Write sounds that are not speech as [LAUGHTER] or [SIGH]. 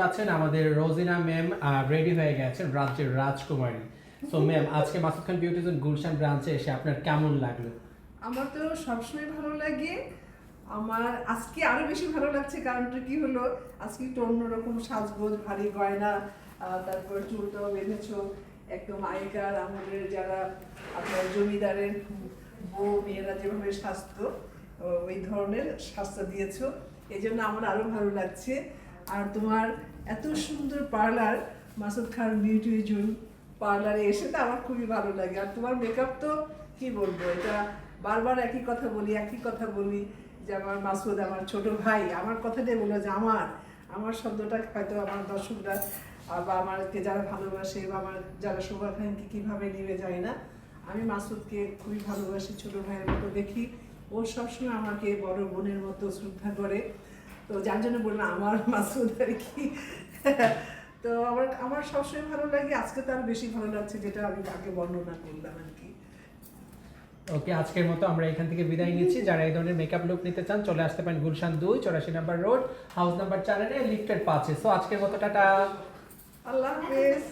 পাচ্ছেন আমাদের Rozina ma'am ready হয়ে গেছেন রাজ্যের রাজকুমারী। সো ম্যাম আজকে মাসুদ খান বিউটিজন গুলশান ব্রাঞ্চে এসে আপনার কেমন লাগল? আমার তো সবসময় ভালো লাগে। আমার আজকে আরও বেশি ভালো লাগছে, কারণটা কি হলো? আজকে একটু অন্যরকম সাজগোজ, ভারী গয়না তারপর চুলটাও বেঁধেছো। একদম আগেকার আমাদের যারা আপনার জমিদারের বউ, মেয়েরা যেভাবে ও- ওই ধরনের সাজটা দিয়েছ। এই জন্য আমার আরও ভালো লাগছে। আর তোমার এত সুন্দর parlour, Masud Khan beauty June পার্লারে এসে তো আমার খুবই ভালো লাগে। আর তোমার মেকআপ তো কি বলব, এটা বারবার একই কথা বলি, একই কথা বলি যে আমার মাসুদ, আমার ছোট ভাই, আমার কথাটাই বলো যে আমার আমার শব্দটা হয়তো আমার দর্শকরা বা আমাকে যারা ভালোবাসে বা আমার যারা শুভাকাঙ্ক্ষী কীভাবে নেবে যায় না। আমি মাসুদকে খুবই ভালোবাসি, ছোট ভাইয়ের মতো দেখি। ও সবসময় আমাকে বড় বোনের মতো শ্রদ্ধা করে। তো যার জন্য বললাম আমার [LAUGHS] মাসুদ আর কি। তো আমার আমার সবসময় ভালো লাগে আজকে তো বেশি ভালো লাগছে যেটা আমি আগে বর্ণনা করলাম আর কি। ওকে আজকের মতো আমরা এখান থেকে বিদায় নিচ্ছি। যারা এই ধরনের মেকআপ লুক নিতে চান চলে আসতে পারেন গুলশান দুই চৌরাশি নাম্বার রোড হাউস নাম্বার চারে লিফটের পাঁচে সো আজকের মতো টাটা। আল্লাহ হাফেজ।